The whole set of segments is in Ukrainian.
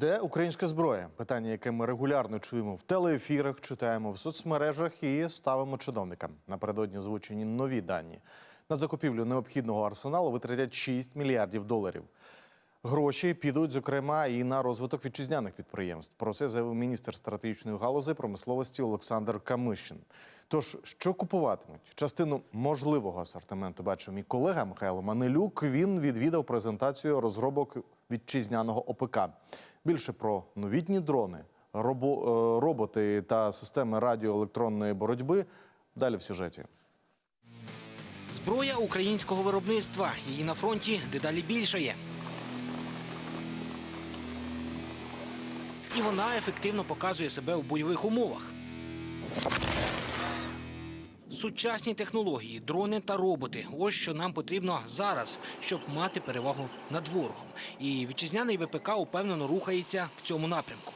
Де українська зброя? Питання, яке ми регулярно чуємо в телеефірах, читаємо в соцмережах і ставимо чиновникам. Напередодні озвучені нові дані. На закупівлю необхідного арсеналу витратять 6 мільярдів доларів. Гроші підуть, зокрема, і на розвиток вітчизняних підприємств. Про це заявив міністр стратегічної галузі промисловості Олександр Камишин. Тож, що купуватимуть? Частину можливого асортименту бачив мій колега Михайло Манилюк. Він відвідав презентацію розробок вітчизняного ОПК. Більше про новітні дрони, робо, е, роботи та системи радіоелектронної боротьби. Далі в сюжеті. Зброя українського виробництва. Її на фронті дедалі більшає. І вона ефективно показує себе у бойових умовах. Сучасні технології, дрони та роботи ось що нам потрібно зараз, щоб мати перевагу над ворогом. І вітчизняний ВПК упевнено рухається в цьому напрямку.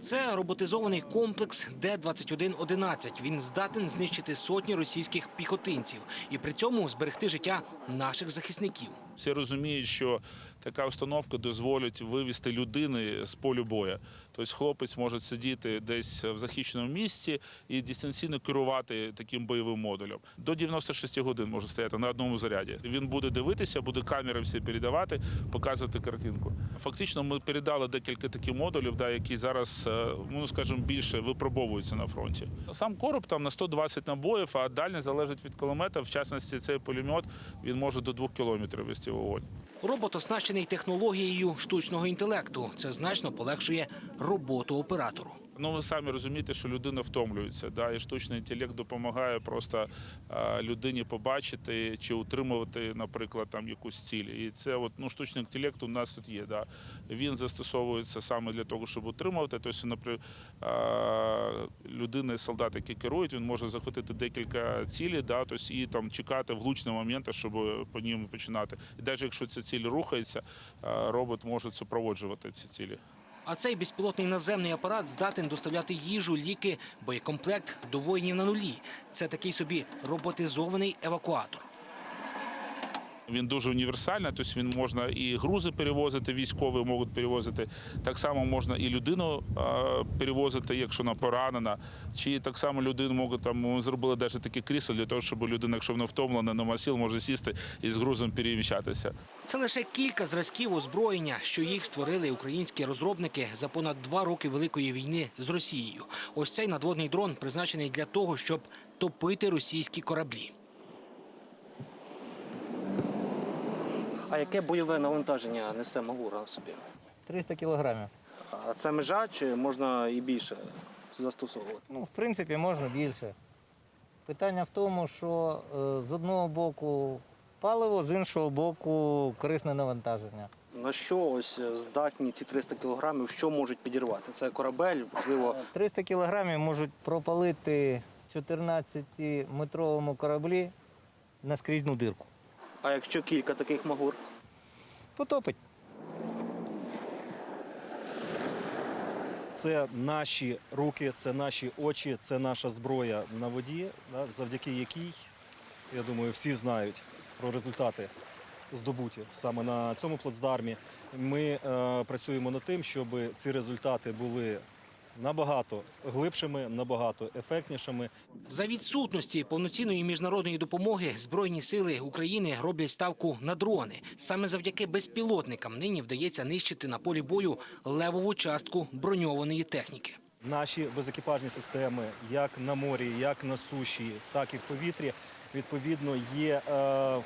Це роботизований комплекс Д-2111. Він здатен знищити сотні російських піхотинців і при цьому зберегти життя наших захисників. Всі розуміють, що така установка дозволить вивести людини з полю бою. Тобто хлопець може сидіти десь в захищеному місці і дистанційно керувати таким бойовим модулем. До 96 годин може стояти на одному заряді. Він буде дивитися, буде камери всі передавати, показувати картинку. Фактично, ми передали декілька таких модулів, да, які зараз, е, ну скажімо, більше випробовуються на фронті. Сам короб там на 120 набоїв, а дальність залежить від кулемета. В частності цей пулемет він може до 2 кілометрів вести вогонь. Робот оснащений технологією штучного інтелекту. Це значно полегшує роботу оператору. Ну, ви самі розумієте, що людина втомлюється, да, і штучний інтелект допомагає просто е, людині побачити чи утримувати, наприклад, там якусь ціль. І це от, ну, штучний інтелект у нас тут є. Да. Він застосовується саме для того, щоб утримувати. Тобто, наприклад, е, людини, солдат, які керують, він може захватити декілька цілей, да, тобто, і там чекати влучного моменту, щоб по ним починати. І навіть якщо ця ціль рухається, е, робот може супроводжувати ці цілі. А цей безпілотний наземний апарат здатен доставляти їжу, ліки, боєкомплект до воїнів на нулі. Це такий собі роботизований евакуатор. Він дуже універсальний, тобто він можна і грузи перевозити, військові можуть перевозити. Так само можна і людину е, перевозити, якщо вона поранена. Чи так само людину можуть там ми зробили навіть таке крісло для того, щоб людина, якщо вона втомлена, нема сіл, може сісти і з грузом переміщатися. Це лише кілька зразків озброєння, що їх створили українські розробники за понад два роки великої війни з Росією. Ось цей надводний дрон призначений для того, щоб топити російські кораблі. А яке бойове навантаження несе Магура на собі? 300 кілограмів. А це межа чи можна і більше застосовувати? Ну, в принципі, можна більше. Питання в тому, що е, з одного боку паливо, з іншого боку корисне навантаження. На що ось здатні ці 300 кілограмів, що можуть підірвати? Це корабель, можливо, 300 кілограмів можуть пропалити 14-метровому кораблі наскрізну дирку. А якщо кілька таких магур? Потопить. Це наші руки, це наші очі, це наша зброя на воді, завдяки якій, я думаю, всі знають про результати здобуті саме на цьому плацдармі. Ми е, працюємо над тим, щоб ці результати були набагато глибшими, набагато ефектнішими. За відсутності повноцінної міжнародної допомоги Збройні сили України роблять ставку на дрони. Саме завдяки безпілотникам нині вдається нищити на полі бою левову частку броньованої техніки. Наші безекіпажні системи, як на морі, як на суші, так і в повітрі, відповідно, є е,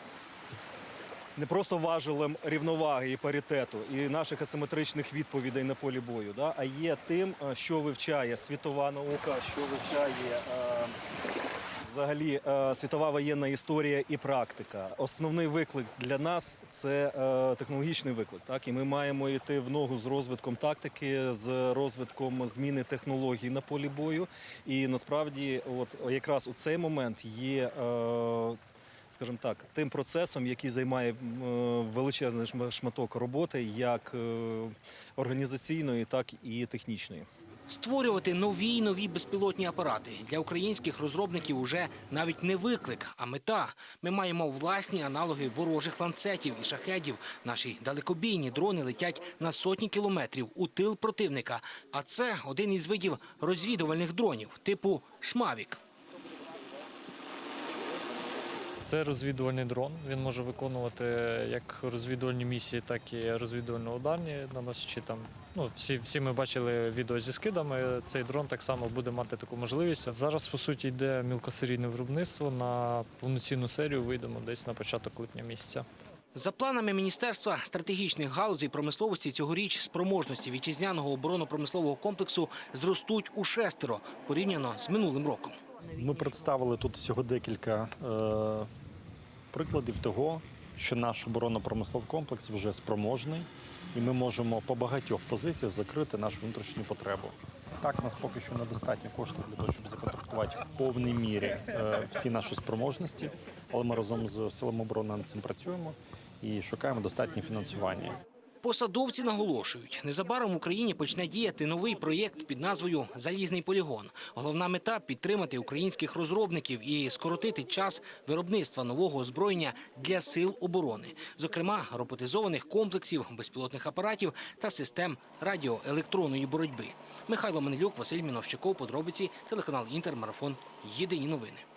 не просто важелем рівноваги і паритету і наших асиметричних відповідей на полі бою, да, а є тим, е, що вивчає світова наука, що вивчає. Е, Взагалі, е, світова воєнна історія і практика. Основний виклик для нас це технологічний виклик. Так, і ми маємо йти в ногу з розвитком тактики, з розвитком зміни технологій на полі бою. І насправді, от якраз у цей момент є. Скажімо так, тим процесом, який займає е, величезний шматок роботи, як е, організаційної, так і технічної. Створювати нові й нові безпілотні апарати для українських розробників уже навіть не виклик, а мета. Ми маємо власні аналоги ворожих ланцетів і шахедів. Наші далекобійні дрони летять на сотні кілометрів у тил противника. А це один із видів розвідувальних дронів типу Шмавік. Це розвідувальний дрон. Він може виконувати як розвідувальні місії, так і розвідувально-ударні наносчі там. Ну, всі, всі ми бачили відео зі скидами. Цей дрон так само буде мати таку можливість. Зараз, по суті, йде мілкосерійне виробництво. На повноцінну серію вийдемо десь на початок липня місяця. За планами Міністерства стратегічних галузей промисловості цьогоріч спроможності вітчизняного оборонно-промислового комплексу зростуть у шестеро порівняно з минулим роком. Ми представили тут всього декілька е, прикладів того, що наш оборонно-промисловий комплекс вже спроможний, і ми можемо по багатьох позиціях закрити нашу внутрішню потребу. Так, нас поки що недостатньо коштів для того, щоб законтрактувати в повній мірі е, всі наші спроможності, але ми разом з силами оборони над цим працюємо і шукаємо достатнє фінансування. Посадовці наголошують, незабаром в Україні почне діяти новий проєкт під назвою Залізний полігон. Головна мета підтримати українських розробників і скоротити час виробництва нового озброєння для сил оборони, зокрема роботизованих комплексів, безпілотних апаратів та систем радіоелектронної боротьби. Михайло Манилюк, Василь Міновщиков, подробиці, телеканал Інтермарафон. Єдині новини.